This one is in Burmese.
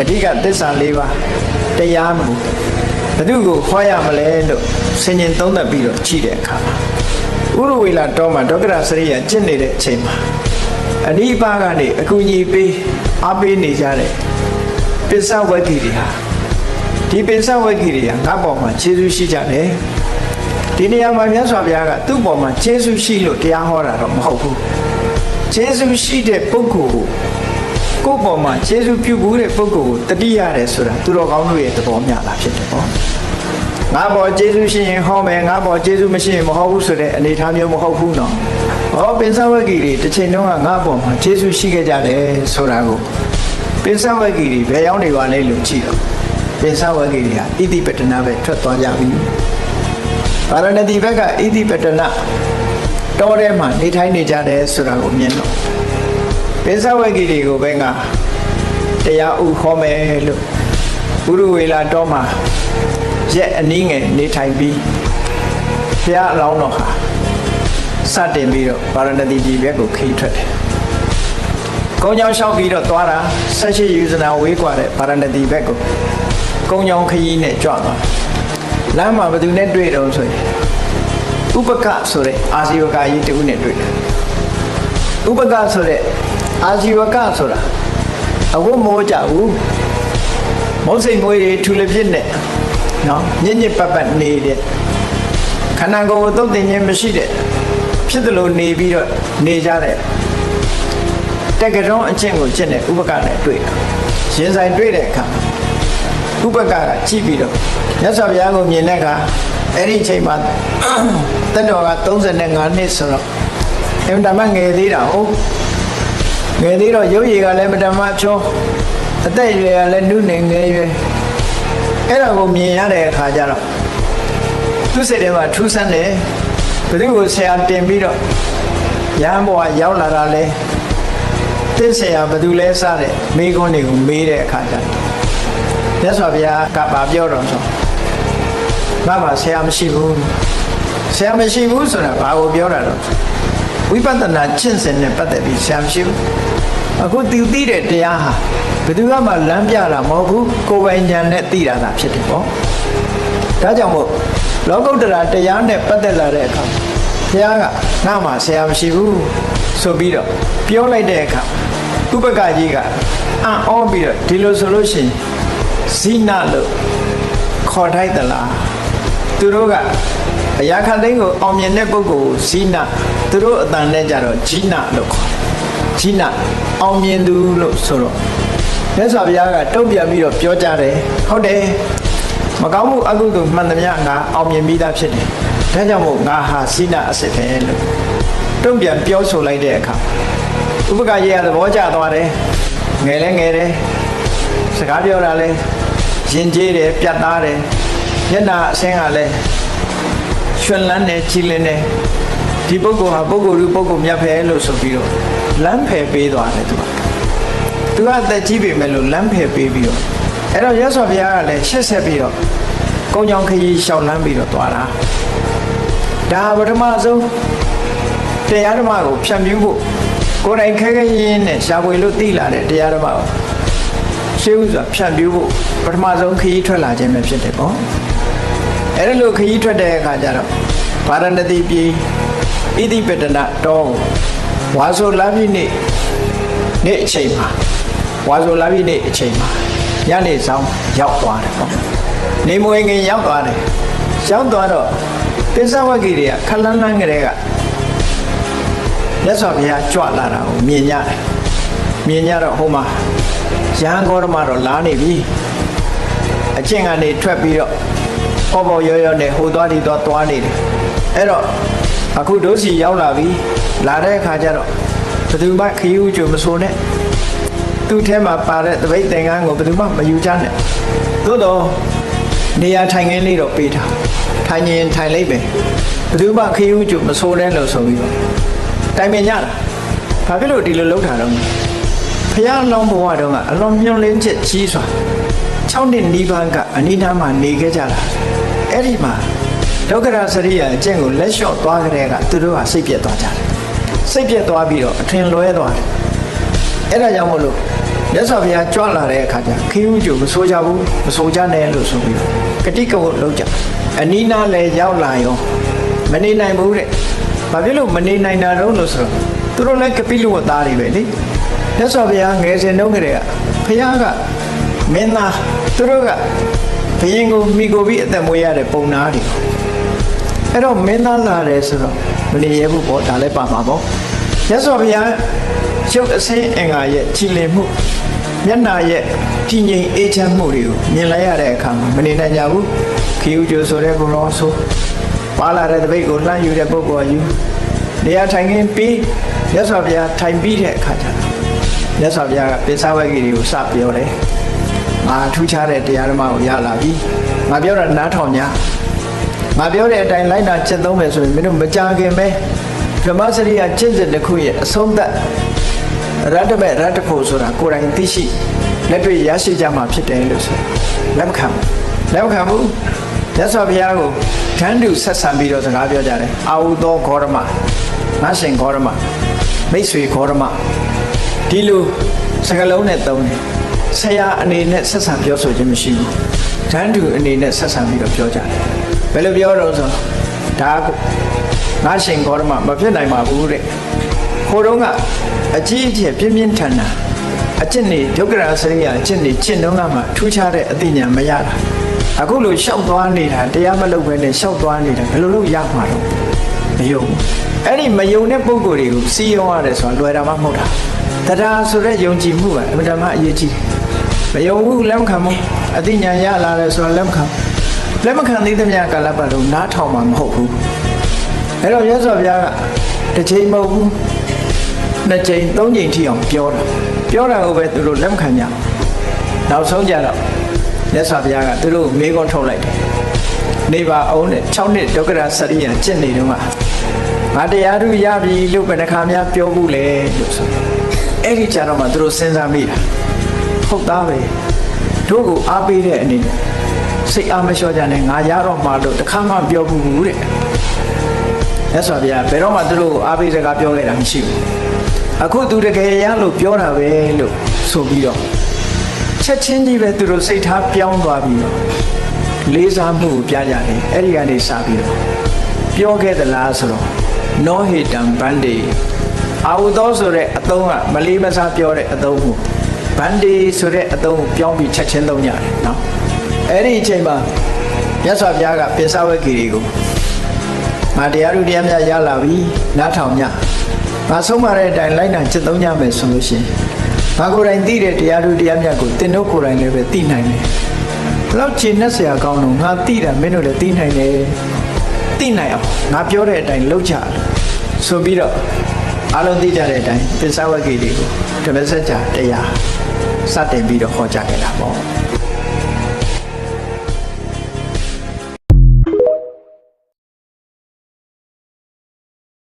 အဓိကသစ္စာ၄ပါးတရားကိုဘယ်သူကိုဟောရမလဲလို့ဆင်ញင်သုံးသပ်ပြီးတော့ကြည့်တဲ့အခါမှာဥရဝေလာတော်မှာဒေါက္ကရာစရိယကျင့်နေတဲ့အချိန်မှာအနိပါကနေအကူကြီးပေးအားပေးနေကြတဲ့ပစ္စဝဂ္ဂီတွေဟာဒီပစ္စဝဂ္ဂီတွေကငါ့ပေါ်မှာခြေဆုရှိကြတယ်ဒီနေရာမှာမြတ်စွာဘုရားကသူ့ပေါ်မှာခြေဆုရှိလို့တရားဟောတာတော့မဟုတ်ဘူးခြေဆုရှိတဲ့ပုဂ္ဂိုလ်ကို ကိုယ့်ပေါ်မှာခြေဆုပြုဘူးတဲ့ပုဂ္ဂိုလ်ကိုတတိရတယ်ဆိုတာသူတော်ကောင်းတို့ရဲ့သဘောမျှတာဖြစ်တယ်ပေါ့ငါပေါ်ခြေဆုရှိရင်ဟောမယ်ငါပေါ်ခြေဆုမရှိရင်မဟောဘူးဆိုတဲ့အနေအထားမျိုးမဟုတ်ဘူးနော်ဟောပင်စဝဂ္ဂီတွေတစ်ချိန်လုံးကငါပေါ်မှာခြေဆုရှိခဲ့ကြတယ်ဆိုတာကိုပင်စဝဂ္ဂီတွေဘယ်ရောက်နေပါလဲလို့ကြည့်တော့ပင်စဝဂ္ဂီတွေဟာဣတိပတ္တနာပဲထွက်သွားကြပြီပါရဏတိဘက်ကဣတိပတ္တနာတောထဲမှာနေထိုင်နေကြတယ်ဆိုတာကိုမြင်တော့ ပင်စဝဂ္ဂီတွေကိုပဲငါတရားဥခေါ်မယ်လို့ဘုရုဝေလာတော်မှာရက်အနည်းငယ်နေထိုင်ပြီးဘုရားအလောင်းတော်ဟာစတင်ပြီးတော့ပါရဏတိပြည်ဘက်ကိုခီးထွက်တယ်။ကုန်းချောင်းလျှောက်ပြီးတော့သွားတာဆက်ရှိယူဇနာဝေးกว่าတဲ့ပါရဏတိဘက်ကိုကုန်းချောင်းခရီးနဲ့ကြွသွား။လမ်းမှာဘယ်သူနဲ့တွေ့တော့ဆိုရင်ဥပကဆိုတဲ့အာဇီဝကကြီးတူနဲ့တွေ့တယ်။ဥပကဆိုတဲ့ အာဇီဝကဆိုတာအဝတ်မိုးကြဘူး။မုတ်စိတ်မွေးတွေထူလဖြစ်နဲ့နော်ညစ်ညစ်ပတ်ပတ်နေတဲ့ခန္ဓာကိုယ်ကိုသုတ်တင်ခြင်းမရှိတဲ့ဖြစ်တယ်လို့နေပြီးတော့နေကြတဲ့တက္ကရုံးအချင်းကိုကျင့်တဲ့ဥပကနဲ့တွေ့တာရင်ဆိုင်တွေ့တဲ့အခါဥပကကကြည့်ပြီးတော့မြတ်စွာဘုရားကိုမြင်တဲ့အခါအဲ့ဒီအချိန်မှာတက်တော်က35နှစ်ဆိုတော့အင်တမငယ်သေးတာဟုတ် ငယ်သေးတော့ရုပ်ရည်ကလည်းမတမချောအသက်အရွယ်ကလည်းနုနေငယ်ရွယ်အဲ့ဒါကိုမြင်ရတဲ့အခါကျတော့သူစိတ်ထဲမှာထူးဆန်းတယ်ဘယ်သူကိုဆရာတင်ပြီးတော့ရဟန်းဘဝရောက်လာတာလဲတင့်ဆရာဘယ်သူလဲစတဲ့မိကုန်းတွေကိုမေးတဲ့အခါကျတော့မြတ်စွာဘုရားကပါပြောတော့ဆိုငါမှဆရာမရှိဘူးဆရာမရှိဘူးဆိုတာဘာကိုပြောတာတော့ ဝိပဿနာကျင့်စဉ်နဲ့ပတ်သက်ပြီးဆရာမရှိဘူးအခုသူသိတဲ့တရားဟာဘယ်သူမှလမ်းပြတာမဟုတ်ဘူးကိုယ်ပိုင်ဉာဏ်နဲ့သိတာသာဖြစ်တယ်ပေါ့ဒါကြောင့်မို့လောကုတ္တရာတရားနဲ့ပတ်သက်လာတဲ့အခါဘုရားကငါမှဆရာမရှိဘူးဆိုပြီးတော့ပြောလိုက်တဲ့အခါဥပကကြီးကအံ့ဩပြီးတော့ဒီလိုဆိုလို့ရှိရင်ဇိနလို့ခေါ်ထိုက်သလားသူတို့က အရာခသိန်းကိုအောင်မြင်တဲ့ပုဂ္ဂိုလ်ကိုဇိနသူတို့အတန်နဲ့ကြတော့ဂျိနလို့ခေါ်တယ်ဂျိနအောင်မြင်သူလို့ဆိုတော့မြတ်စွာဘုရားကတုံ့ပြန်ပြီးတော့ပြောကြတယ်ဟုတ်တယ်မကောင်းမှုအကုသိုလ်မှန်သမျှငါအောင်မြင်ပြီးသားဖြစ်တယ်ဒါကြောင့်မို့ငါဟာဇိနအစစ်ပဲလို့တုံ့ပြန်ပြောဆိုလိုက်တဲ့အခါဥပကရေကသဘောကျသွားတယ်ငယ်လဲငယ်တယ်စကားပြောတာလဲရင်ကျေးတယ်ပြတ်သားတယ်မျက်နာအဆင်းကလည်း ရွှင်လန်းတယ်ကြည်လင်တယ်ဒီပုဂ္ဂိုလ်ဟာပုဂ္ဂိုလ်လူပုဂ္ဂိုလ်မြတ်ဖယ်လို့ဆိုပြီးတော့လမ်းဖယ်ပေးသွားတယ်သူကသူကအသက်ကြီးပြီမဲ့လို့လမ်းဖယ်ပေးပြီးတော့အဲ့တော့ရသော်ဘုရားကလည်းရှက်ဆက်ပြီးတော့ကုန်းချောင်းခရီးရှောက်လမ်းပြီးတော့သွားတာဒါပထမဆုံးတရားဓမ္မကိုဖြန့်ဖြူးဖို့ကိုယ်တိုင်ခဲခဲရင်းနဲ့ရှားပွေလို့သိလာတဲ့တရားဓမ္မကိုရှေးဥစွာဖြန့်ဖြူးဖို့ပထမဆုံးခရီးထွက်လာခြင်းပဲဖြစ်တယ်ပေါ့ အဲ့ဒါလို့ခရီးထွက်တဲ့အခါကျတော့ဗာရဏသီပြည်ဣတိပတနာတောကိုဝါဆိုလာပြီနေ့နေ့အချိန်မှာဝါဆိုလာပြီနေ့အချိန်မှာညနေဆောင်ရောက်သွားတယ်ပေါ့နေမွေငင်ရောက်သွားတယ်ရောက်သွားတော့ပစ္စဝဂ္ဂီတွေကခလန်းလန်းကလေးကမြတ်စွာဘုရားကြွလာတာကိုမြင်ရတယ်မြင်ကြတော့ဟိုမှာရဟန်းဂေါရမတော့လာနေပြီအကျင့်ကနေထွက်ပြီးတော့ ပေါ်ပေါ်ရောရောနဲ့ဟိုသွားဒီသွားသွားနေတယ်အဲ့တော့အခုဒုစီရောက်လာပြီလာတဲ့အခါကျတော့ဘယ်သူမှခရီးဥကြိုမဆိုနဲ့သူ့ထဲမှာပါတဲ့တပိတ်သင်္ကန်းကိုဘယ်သူမှမယူချနဲ့သို့တော့နေရာထိုင်ခင်းလေးတော့ပေးထားထိုင်ရင်ထိုင်လိုက်ပဲဘယ်သူမှခရီးဥကြိုမဆိုနဲ့လို့ဆိုပြီးတော့တိုင်ပင်ကြတာဘာဖြစ်လို့ဒီလိုလုပ်တာတော့ဖះလောင်းဘဝတုန်းကအလွန်မြုံလင်းချက်ကြီးစွာ6နှစ်နီးပါးကအနိနာမှာနေခဲ့ကြတာ အဲ့ဒီမှာဒုက္ခရစရိယာအကျင့်ကိုလက်လျှော့သွားကြတဲ့ကသူတို့ကစိတ်ပြက်သွားကြတယ်စိတ်ပြက်သွားပြီးတော့အထင်လွဲသွားတယ်အဲ့ဒါကြောင့်မို့လို့မြတ်စွာဘုရားကြွလာတဲ့အခါကျခင်းဦးကျိုမဆိုးကြဘူးမဆိုးကြနဲ့လို့ဆိုပြီးတော့ကတိကဝတ်လုပ်ကြအနီးနားလည်းရောက်လာရောမနေနိုင်ဘူးတဲ့ဘာဖြစ်လို့မနေနိုင်တာတော့လို့ဆိုတော့သူတို့လည်းကပိလူဝတ်သားတွေပဲလေမြတ်စွာဘုရားငယ်စဉ်တုန်းကတည်းကဘုရားကမင်းသားသူတို့က ဘုရင်ကိုမိကိုပြီးအသက်မွေးရတဲ့ပုံနာတွေအဲ့တော့မင်းသားလာတယ်ဆိုတော့မနေရဘူးပေါ့ဒါလည်းပါမှာပေါ့မြတ်စွာဘုရားရုပ်အစင်းအင်္ဂါရဲ့ကြည်လင်မှုမျက်နာရဲ့တည်ငြိမ်အေးချမ်းမှုတွေကိုမြင်လိုက်ရတဲ့အခါမှာမနေနိုင်ကြဘူးခီးဥကျိုဆိုတဲ့ဘုရောဆိုပါလာတဲ့တပိတ်ကိုလှမ်းယူတဲ့ပုဂ္ဂိုလ်ယူနေရာထိုင်ခင်းပြီးမြတ်စွာဘုရားထိုင်ပြီးတဲ့အခါကျတော့မြတ်စွာဘုရားကပိဿဝဂီတွေကိုစပြောတယ် ငါထူးခြားတဲ့တရားဓမ္မကိုရလာပြီငါပြောတာနားထောင်ကြငါပြောတဲ့အတိုင်းလိုက်နာကျင့်သုံးမယ်ဆိုရင်မင်းတို့မကြခင်ပဲဓမ္မစရိယကျင့်စဉ်တစ်ခုရဲ့အဆုံးသတ်ရတ္တမဲ့ရတ္တဖို့ဆိုတာကိုယ်တိုင်သိရှိလက်တွေ့ရရှိကြမှာဖြစ်တယ်လို့ဆိုလက်မခံဘူးလက်မခံဘူးမြတ်စွာဘုရားကိုဓာန်တူဆက်ဆံပြီးတော့စကားပြောကြတယ်အာဟုသောဂေါရမငါရှင်ဂေါရမမိတ်ဆွေဂေါရမဒီလိုစကားလုံးနဲ့သုံးတယ် ဆရာအနေနဲ့ဆက်ဆံပြောဆိုခြင်းမရှိဘူးဓာန်တူအနေနဲ့ဆက်ဆံပြီးတော့ပြောကြတယ်ဘယ်လိုပြောတော့ဆိုဒါကငါရှင်ဂေါရမမဖြစ်နိုင်ပါဘူးတဲ့ခိုးတော့ကအကြီးအကျယ်ပြင်းပြင်းထန်ထန်အကျင့်နေဒုက္ခရာစရိယာအကျင့်နေကျင့်တော့ကမှထူးခြားတဲ့အသိဉာဏ်မရတာအခုလိုရှောက်သွားနေတာတရားမလုပ်ဘဲနဲ့ရှောက်သွားနေတာဘယ်လိုလုပ်ရမှာတော့မယုံဘူးအဲ့ဒီမယုံတဲ့ပုံကိုယ်တွေကိုစီးရုံရတယ်ဆိုတာလွယ်တာမှမဟုတ်တာတရားဆိုတဲ့ယုံကြည်မှုကအမှန်တမ်းအရေးကြီးတယ် မယုံဘူးလက်မခံဘူးအသိဉာဏ်ရလာတယ်ဆိုတာလက်မခံလက်မခံသေးတဲ့မြတ်ကာလပတ်လုံးနားထောင်မှာမဟုတ်ဘူးအဲ့တော့ရသော်ဘုရားကတစ်ချိန်မဟုတ်ဘူးနှစ်ချိန်သုံးချိန်ထိအောင်ပြောတာပြောတာကိုပဲသူတို့လက်မခံကြဘူးနောက်ဆုံးကြတော့မြတ်စွာဘုရားကသူတို့မေးခွန်းထုတ်လိုက်တယ်နေပါအောင်တဲ့6နှစ်ဒုက္ခရစရိယကျင့်နေတော့ကငါတရားသူရပြီလို့ဘယ်နှခါများပြောဘူးလေလို့ဆိုအဲ့ဒီကြတော့မှသူတို့စဉ်းစားမိတာ ဟုတ်သားပဲတို့ကိုအားပေးတဲ့အနေနဲ့စိတ်အားမလျှော့ကြနဲ့ငါရတော့မှလို့တစ်ခါမှပြောဘူးတဲ့မြတ်စွာဘုရားဘယ်တော့မှသူတို့ကိုအားပေးစကားပြောခဲ့တာမရှိဘူးအခုသူတကယ်ရလို့ပြောတာပဲလို့ဆိုပြီးတော့ချက်ချင်းကြီးပဲသူတို့စိတ်ထားပြောင်းသွားပြီးတော့လေးစားမှုကိုပြကြတယ်အဲ့ဒီကနေစပြီးတော့ပြောခဲ့သလားဆိုတော့နောဟေတံဗန္တေအာဟုသောဆိုတဲ့အသုံးကမလေးမစားပြောတဲ့အသုံးကို ဗန္တေဆိုတဲ့အသုံးကိုပြောင်းပြီးချက်ချင်းသုံးကြတယ်နော်အဲ့ဒီအချိန်မှာမြတ်စွာဘုရားကပိဿဝဂီတွေကိုငါတရားဥတရားများရလာပြီနားထောင်ညငါဆုံးမတဲ့အတိုင်းလိုက်နာจิตသုံးကြမယ်ဆိုလို့ရှိရင်ငါကိုယ်တိုင်သိတဲ့တရားဥတရားများကိုသင်တို့ကိုယ်တိုင်လည်းပဲသိနိုင်တယ်ဘလောက်ခြေနဲ့ဆရာကောင်းတော့ငါသိတာမင်းတို့လည်းသိနိုင်တယ်သိနိုင်အောင်ငါပြောတဲ့အတိုင်းလုပ်ကြဆိုပြီးတော့အလုံးသိကြတဲ့အတိုင်းပိဿဝဂီတွေကို ဓမ္မစကြာတရားစတင်ပြီးတော့ဟောကြားခဲ့တာပေါ့